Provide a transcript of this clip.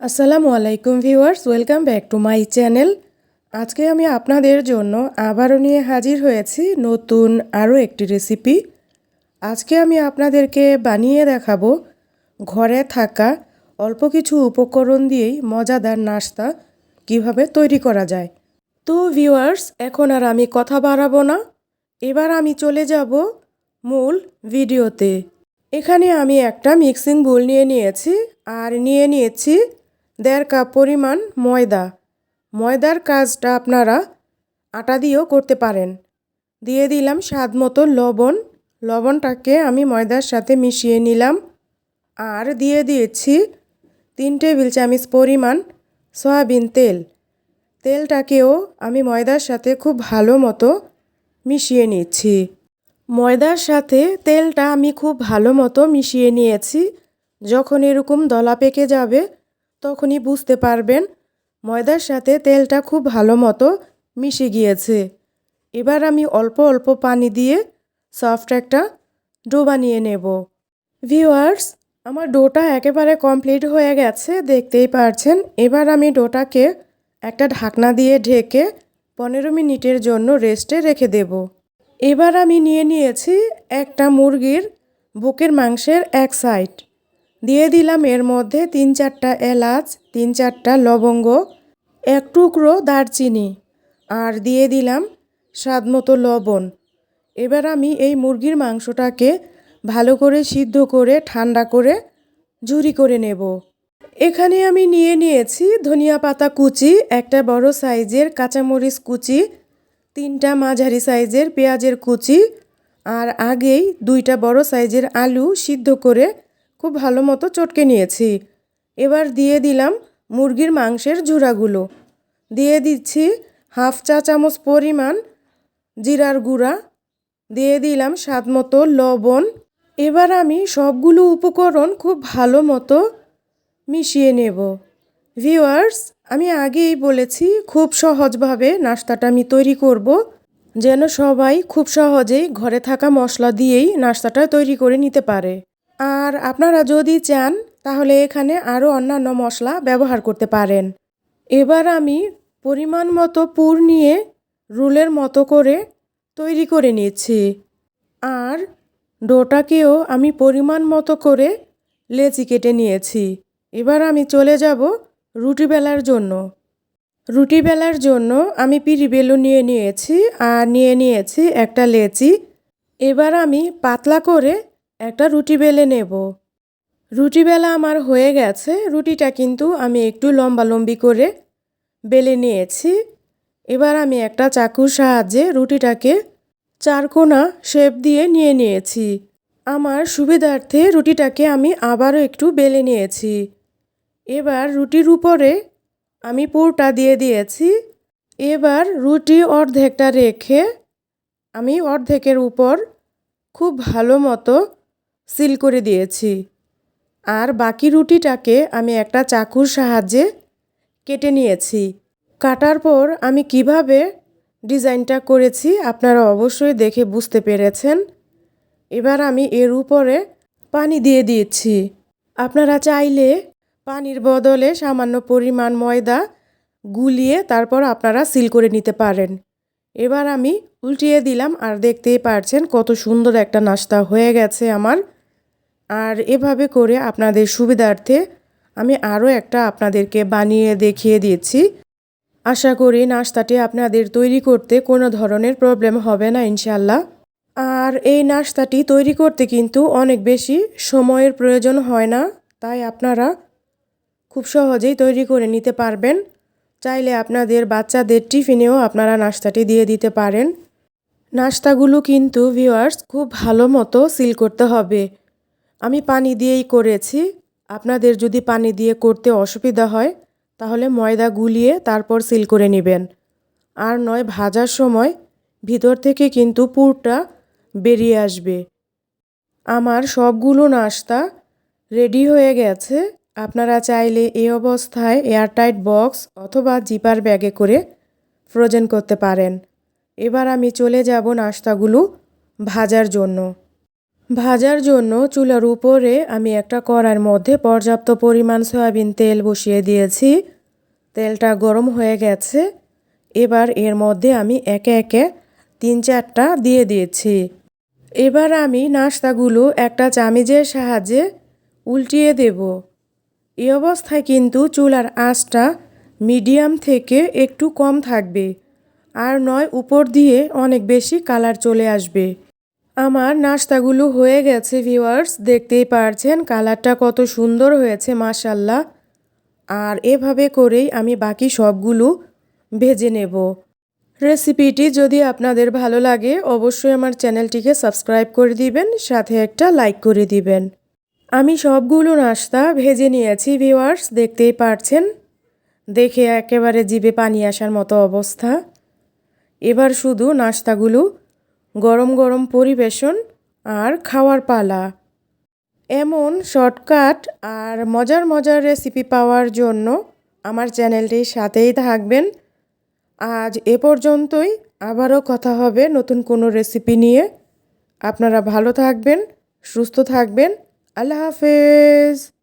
আসসালামু আলাইকুম viewers, welcome back to my channel. আজকে আমি আপনাদের জন্য আবারও নিয়ে হাজির হয়েছি নতুন আরও একটি রেসিপি। আজকে আমি আপনাদেরকে বানিয়ে দেখাবো ঘরে থাকা অল্প কিছু উপকরণ দিয়েই মজাদার নাস্তা কীভাবে তৈরি করা যায়। তো ভিউয়ার্স, এখন আর আমি কথা বাড়াবো না। এবার আমি চলে যাব মূল ভিডিওতে। এখানে আমি একটা মিক্সিং বোল নিয়ে নিয়েছি, আর নিয়ে নিয়েছি দেড় কাপ পরিমাণ ময়দা। ময়দার কাজটা আপনারা আটা দিয়েও করতে পারেন। দিয়ে দিলাম স্বাদ মতো লবণ। লবণটাকে আমি ময়দার সাথে মিশিয়ে নিলাম। আর দিয়ে দিয়েছি তিন টেবিল চামচ পরিমাণ সয়াবিন তেল। তেলটাকেও আমি ময়দার সাথে খুব ভালো মতো মিশিয়ে নিচ্ছি ময়দার সাথে তেলটা আমি খুব ভালো মতো মিশিয়ে নিয়েছি। যখন এরকম দলা পেকে যাবে তখনই বুঝতে পারবেন, ময়দার সাথে তেলটা খুব ভালো মতো মিশে গিয়েছে। এবার আমি অল্প অল্প পানি দিয়ে সফট একটা ডো বানিয়ে নেব। ভিউয়ার্স, আমার ডোটা একেবারে কমপ্লিট হয়ে গেছে, দেখতেই পারছেন। এবার আমি ডোটাকে একটা ঢাকনা দিয়ে ঢেকে পনেরো মিনিটের জন্য রেস্টে রেখে দেব। এবার আমি নিয়ে নিয়েছি একটা মুরগির বুকের মাংসের এক সাইড। দিয়ে দিলাম এর মধ্যে তিন চারটা এলাচ, তিন চারটা লবঙ্গ, এক টুকরো দারচিনি আর দিয়ে দিলাম স্বাদ মতো লবণ। এবার আমি এই মুরগির মাংসটাকে ভালো করে সিদ্ধ করে, ঠান্ডা করে ঝুরি করে নেব। এখানে আমি নিয়ে নিয়েছি ধনিয়া পাতা কুচি, একটা বড় সাইজের কাঁচামরিচ কুচি, তিনটা মাঝারি সাইজের পেঁয়াজের কুচি আর আগেই দুইটা বড় সাইজের আলু সিদ্ধ করে খুব ভালো মতো চটকে নিয়েছি। এবার দিয়ে দিলাম মুরগির মাংসের ঝুড়াগুলো। দিয়ে দিচ্ছি হাফ চা চামচ পরিমাণ জিরার গুঁড়া। দিয়ে দিলাম স্বাদ মতো লবণ। এবার আমি সবগুলো উপকরণ খুব ভালো মতো মিশিয়ে নেব। ভিউয়ার্স, আমি আগেই বলেছি খুব সহজভাবে নাস্তাটা আমি তৈরি করব। যেন সবাই খুব সহজেই ঘরে থাকা মশলা দিয়েই নাস্তাটা তৈরি করে নিতে পারে। আর আপনারা যদি চান, তাহলে এখানে আরও অন্যান্য মশলা ব্যবহার করতে পারেন। এবার আমি পরিমাণ মতো পুর নিয়ে রুলের মতো করে তৈরি করে নিচ্ছি। আর ডোটাকেও আমি পরিমাণ মতো করে লেচি কেটে নিয়েছি। এবার আমি চলে যাব রুটি বেলার জন্য। রুটি বেলার জন্য আমি পিরি বেলু নিয়ে নিয়েছি, আর নিয়ে নিয়েছি একটা লেচি। এবার আমি পাতলা করে একটা রুটি বেলে নেব। রুটি বেলা আমার হয়ে গেছে, রুটিটা কিন্তু আমি একটু লম্বা লম্বি করে বেলে নিয়েছি। এবার আমি একটা চাকুর সাহায্যে রুটিটাকে চারকোনা শেপ দিয়ে নিয়ে নিয়েছি। আমার সুবিধার্থে রুটিটাকে আমি আবারও একটু বেলে নিয়েছি। এবার রুটির উপরে আমি পুরটা দিয়ে দিয়েছি। এবার রুটি অর্ধেকটা রেখে আমি অর্ধেকের উপর খুব ভালো মতো সিল করে দিয়েছি। আর বাকি রুটিটাকে আমি একটা চাকুর সাহায্যে কেটে নিয়েছি। কাটার পর আমি কীভাবে ডিজাইনটা করেছি আপনারা অবশ্যই দেখে বুঝতে পেরেছেন। এবার আমি এর উপরে পানি দিয়ে দিয়েছি আপনারা চাইলে পানির বদলে সামান্য পরিমাণ ময়দা গুলিয়ে তারপর আপনারা সিল করে নিতে পারেন। এবার আমি উল্টিয়ে দিলাম আর দেখতেই পারছেন কত সুন্দর একটা নাস্তা হয়ে গেছে আমার। আর এভাবে করে আপনাদের সুবিধার্থে আমি আরও একটা আপনাদেরকে বানিয়ে দেখিয়ে দিয়েছি। আশা করি নাস্তাটি আপনাদের তৈরি করতে কোনো ধরনের প্রবলেম হবে না ইনশাল্লাহ আর এই নাস্তাটি তৈরি করতে কিন্তু অনেক বেশি সময়ের প্রয়োজন হয় না, তাই আপনারা খুব সহজেই তৈরি করে নিতে পারবেন। চাইলে আপনাদের বাচ্চাদের টিফিনেও আপনারা নাস্তাটি দিয়ে দিতে পারেন। নাস্তাগুলো কিন্তু ভিউয়ার্স খুব ভালো মতো সিল করতে হবে। আমি পানি দিয়েই করেছি। আপনাদের যদি পানি দিয়ে করতে অসুবিধা হয়, তাহলে ময়দা গুলিয়ে তারপর সিল করে নেবেন। আর নয়, ভাজার সময় ভিতর থেকে কিন্তু পুরটা বেরিয়ে আসবে। আমার সবগুলো নাস্তা রেডি হয়ে গেছে। আপনারা চাইলে এই অবস্থায় এয়ারটাইট বক্স অথবা জিপার ব্যাগে করে ফ্রোজেন করতে পারেন। এবার আমি চলে যাব নাস্তাগুলো ভাজার জন্য। ভাজার জন্য চুলার উপরে আমি একটা কড়ার মধ্যে পর্যাপ্ত পরিমাণ সয়াবিন তেল বসিয়ে দিয়েছি। তেলটা গরম হয়ে গেছে। এবার এর মধ্যে আমি একে একে তিন চারটা দিয়ে দিয়েছি। এবার আমি নাস্তাগুলো একটা চামিজের সাহায্যে উল্টিয়ে দেব। এই অবস্থায় কিন্তু চুলার আঁচটা মিডিয়াম থেকে একটু কম থাকবে, আর নয় উপর দিয়ে অনেক বেশি কালার চলে আসবে। আমার নাস্তাগুলো হয়ে গেছে ভিউয়ার্স দেখতেই পারছেন, কালারটা কত সুন্দর হয়েছে মাশাল্লাহ আর এভাবে করেই আমি বাকি সবগুলো ভেজে নেব। রেসিপিটি যদি আপনাদের ভালো লাগে, অবশ্যই আমার চ্যানেলটিকে সাবস্ক্রাইব করে দিবেন, সাথে একটা লাইক করে দিবেন। আমি সবগুলো নাস্তা ভেজে নিয়েছি ভিউয়ার্স দেখতেই পারছেন, দেখে একেবারে জিভে পানি আসার মতো অবস্থা। এবার শুধু নাস্তাগুলো গরম গরম পরিবেশন আর খাওয়ার পালা। এমন শর্টকাট আর মজার মজার রেসিপি পাওয়ার জন্য আমার চ্যানেলটির সাথেই থাকবেন। আজ এ পর্যন্তই। আবারও কথা হবে নতুন কোনো রেসিপি নিয়ে। আপনারা ভালো থাকবেন, সুস্থ থাকবেন। আল্লাহ হাফেজ।